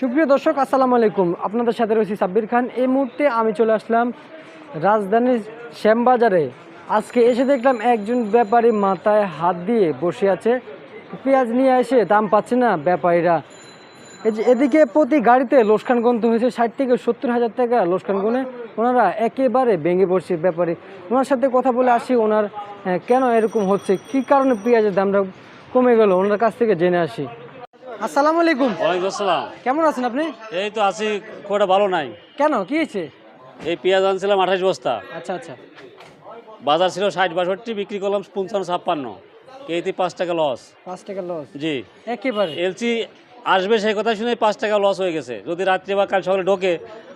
সুপ্রিয় দর্শক, আসসালামু আলাইকুম। আপনাদের সাথে রয়েছি সাব্বির খান। এই মুহূর্তে আমি চলে আসলাম রাজধানীর শ্যামবাজারে। আজকে এসে দেখলাম একজন ব্যাপারী মাথায় হাত দিয়ে বসে আছে। পেঁয়াজ নিয়ে এসে দাম পাচ্ছে না ব্যাপারীরা। এই যে এদিকে প্রতি গাড়িতে লোসকান গন্ত হয়েছে। ষাট থেকে সত্তর হাজার টাকা লোসকান গুনে ওনারা একেবারে ভেঙে পড়ছে ব্যাপারে। ওনার সাথে কথা বলে আসি, ওনার কেন এরকম হচ্ছে? কি কারণে পেঁয়াজের দামটা কমে গেল? ওনার কাছ থেকে জেনে আসি। আসসালামু আলাইকুম। ওয়ালাইকুম আসসালাম। কেমন আছেন আপনি? এই তো আছি খুব একটা ভালো নাই। কেন কি হয়েছে? এই পেঁয়াজ আনছিলাম আঠাশ বস্তা। আচ্ছা আচ্ছা। বাজার ছিল ষাট বাষট্টি বিক্রি করলাম পঞ্চান্ন ছাপ্পান্ন। কেজিতে পাঁচ টাকা লস পাঁচ টাকা লস জি। একেবারে। এলসি আসবে সেই কথা শুনে পাঁচ টাকা লস হয়ে গেছে। যদি রাত্রে বা কাল সকালে ঢোকে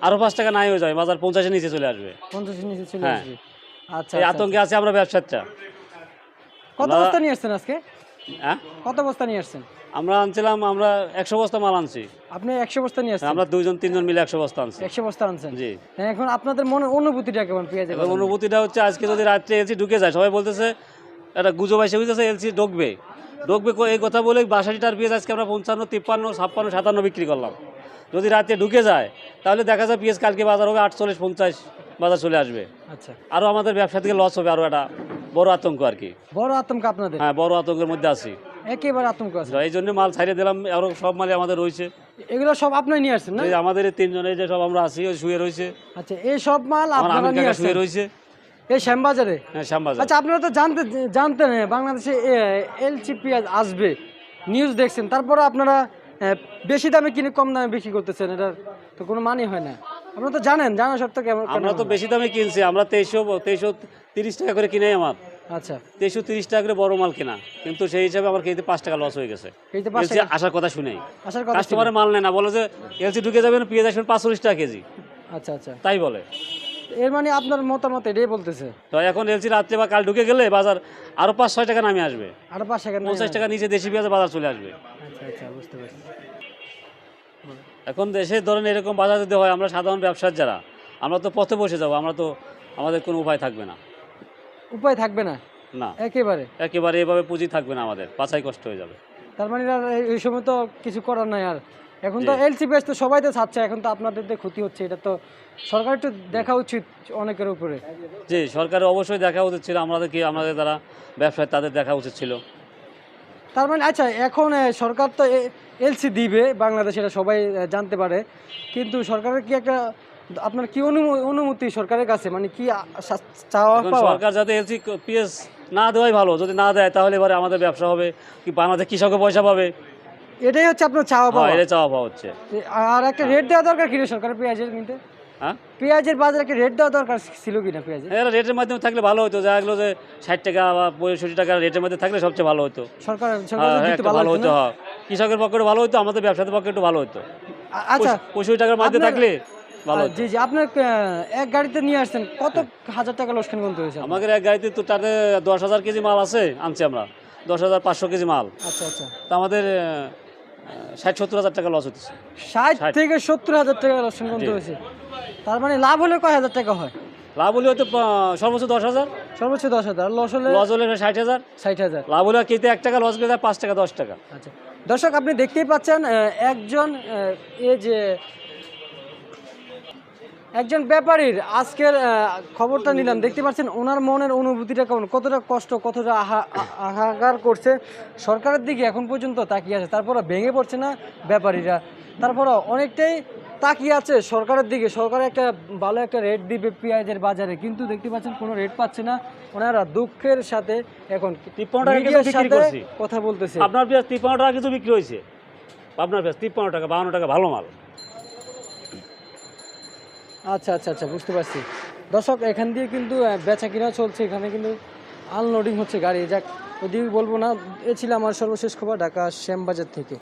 আরও পাঁচ টাকা নাই হয়ে যায়। বাজার পঞ্চাশের নিচে চলে আসবে। পঞ্চাশের নিচে চলে হ্যাঁ। আসবে। আচ্ছা এই আচ্ছা, আতঙ্কে আছে আমরা ব্যবসাটা কত বস্তা নিয়ে আসছেন আজকে? হ্যাঁ? কত বস্তা নিয়ে আসছেন? আমরা আনছিলাম আমরা একশো বস্তা মাল আনছি। আপনি একশো বস্তা নিয়ে আসছেন? আমরা দুইজন তিনজন মিলে একশো বস্তা আনছি। একশো বস্তা আনছেন? জি। হ্যাঁ, এখন আপনাদের মনে অনুভূতিটা কেমন পেঁয়াজের এখন অনুভূতিটা হচ্ছে আজকে যদি রাত্রে এলসি ঢুকে যায় সবাই বলতেছে একটা গুজব এসে বুঝতেছে এলসি ঢুকবে। ঢুকবে কো- এই কথা বলে বাষট্টিটার পেঁয়াজ আজকে আমরা পঞ্চান্ন তিপ্পান্ন ছাপ্পান্ন সাতান্ন বিক্রি করলাম। যদি রাতে ঢুকে যায় তাহলে দেখা যায় পেঁয়াজ কালকে বাজার হবে আটচল্লিশ পঞ্চাশ বাজার চলে আসবে। আচ্ছা। আরও আমাদের ব্যবসা থেকে লস হবে আরও একটা বড় আতঙ্ক আর কি। বড় আতঙ্ক আপনাদের? হ্যাঁ বড় আতঙ্কের মধ্যে আছি। একেবারে আতঙ্ক আছে। এই জন্য মাল ছাড়িয়ে দিলাম আরও সব মালই আমাদের রয়েছে। এগুলো সব নিয়ে আসছেন না? আমাদের তিনজনে যে সব আমরা ওই শুয়ে রয়েছে। আচ্ছা এই সব মাল আপনারা নিয়ে শুয়ে রয়েছে। এই শ্যামবাজারে? হ্যাঁ শ্যামবাজার। আচ্ছা আপনারা তো জানতে জানতেন বাংলাদেশে এলসি পেঁয়াজ আসবে। নিউজ দেখছেন তারপরে আপনারা বেশি দামে কিনে কম দামে বিক্রি করতেছেন এটার তো কোনো মানে হয় না। আপনারা তো জানেন জানা সত্ত্বেও কেমন আমরা তো বেশি দামে কিনছি আমরা তেইশশো তেইশশো তিরিশ টাকা করে কিনে আমার। আচ্ছা। তেইশশো তিরিশ টাকা করে বড় মাল কেনা। কিন্তু সেই হিসাবে আমার কেজিতে পাঁচ টাকা লস হয়ে গেছে। এলসি আসার কথা শুনেই। আসার কথা। কাস্টমারের মাল নেয় না বলে যে এলসি ঢুকে যাবে না পেঁয়াজ আসবেন পাঁচচল্লিশ টাকা কেজি। আচ্ছা আচ্ছা। তাই বলে। এর মানে আপনার মতামত এটাই বলতেছে? তো এখন এলসি রাত্রে বা কাল ঢুকে গেলে বাজার আরও পাঁচ ছয় টাকা নামে আসবে। আরও পাঁচ টাকা পঞ্চাশ টাকা নিচে দেশি পেঁয়াজ বাজার চলে আসবে। আচ্ছা আচ্ছা বুঝতে পারছি। এখন দেশের ধরেন এরকম বাজার যদি হয় আমরা সাধারণ ব্যবসার যারা আমরা তো পথে বসে যাব আমরা তো আমাদের কোনো উপায় থাকবে না। উপায় থাকবে না? না। একেবারে? একেবারে এভাবে পুঁজি থাকবে না আমাদের বাছাই কষ্ট হয়ে যাবে। তার মানে আর এই- সময় তো কিছু করার নাই আর। এখন তো। এলসি পেঁয়াজ তো সবাই তো ছাড়ছে এখন তো আপনাদের ক্ষতি হচ্ছে এটা তো সরকার একটু দেখা উচিত অনেকের উপরে। জি সরকারের অবশ্যই দেখা উচিত ছিল আমাদের কি আমাদের যারা ব্যবসায় তাদের দেখা উচিত ছিল। তার মানে আচ্ছা এখন সরকার তো এলসি দিবে বাংলাদেশ এটা সবাই জানতে পারে। কিন্তু সরকারের কি একটা আপনার কি অনুমতি সরকারের কাছে? মানে কি চাওয়া সরকার যাতে এলসি পিএস না দেওয়াই ভালো যদি না দেয় তাহলে এবারে আমাদের ব্যবসা হবে কি বাংলাদেশ কৃষকও পয়সা পাবে। এটাই হচ্ছে আপনার চাওয়া হ্যাঁ পাওয়া। এটা চাওয়া পাওয়া হচ্ছে। আর একটা রেট দেওয়া দরকার কিনা সরকারের পেঁয়াজের কিনতে? হ্যাঁ? পেঁয়াজের বাজারে একটা রেট দেওয়া দরকার ছিল কিনা পেঁয়াজের? এরা রেটের মাধ্যমে থাকলে ভালো হতো দেখা গেলো যে ষাট টাকা বা পঁয়ষট্টি টাকা রেটের মধ্যে থাকলে সবচেয়ে ভালো হতো। সরকার হ্যাঁ, ভালো হতো? হ্যাঁ। কৃষকের পক্ষে ভালো হতো আমাদের ব্যবসাদের পক্ষে একটু ভালো হতো। আচ্ছা। পঁয়ষট্টি টাকার মধ্যে আপনার- থাকলে জি জি আপনার এক গাড়িতে নিয়ে আসছেন কত হাজার টাকা লোকসান গুনতে হয়েছে আমাদের এক গাড়িতে তো তাতে দশ হাজার কেজি মাল আছে আনছি আমরা। দশ হাজার পাঁচশো কেজি মাল। আচ্ছা আচ্ছা। তা আমাদের ষাট সত্তর হাজার টাকা লস হচ্ছে ষাট। থেকে সত্তর হাজার টাকা লোকসান গুনতে হয়েছে? তার মানে লাভ হলে কয় হাজার টাকা হয়? লাভ হলে হয়তো সর্বোচ্চ দশ হাজার। সর্বোচ্চ দশ হাজার লস হলে? লস হলে ষাট হাজার। ষাট হাজার। লাভ হলে কেজিতে এক টাকা লস গেলে পাঁচ টাকা দশ টাকা। আচ্ছা। দর্শক আপনি দেখতেই পাচ্ছেন একজন এই যে একজন ব্যাপারীর আজকের খবরটা নিলাম। দেখতে পাচ্ছেন ওনার মনের অনুভূতিটা কেমন? কতটা কষ্ট কতটা আহা- আ- হাহাকার করছে? সরকারের দিকে এখন পর্যন্ত তাকিয়ে আছে। তারপরে ভেঙে পড়ছে না ব্যাপারীরা? তারপরে অনেকটাই তাকিয়ে আছে সরকারের দিকে। সরকার একটা ভালো একটা রেট দিবে পেঁয়াজের বাজারে কিন্তু দেখতে পাচ্ছেন কোনো রেট পাচ্ছে না। ওনারা দুঃখের সাথে এখন। কথা বলতেছে। আপনার পেঁয়াজ তিপ্পান্ন টাকা কিছু বিক্রি হয়েছে। আপনার পেঁয়াজ তিপ্পান্ন টাকা বাহান্ন টাকা ভালো মাল। আচ্ছা আচ্ছা আচ্ছা বুঝতে পারছি। দর্শক, এখান দিয়ে কিন্তু বেচা কিনা চলছে। এখানে কিন্তু আনলোডিং হচ্ছে গাড়ি। যাক ওদিকে বলব না, এ ছিল আমার সর্বশেষ খবর ঢাকা শ্যামবাজার থেকে।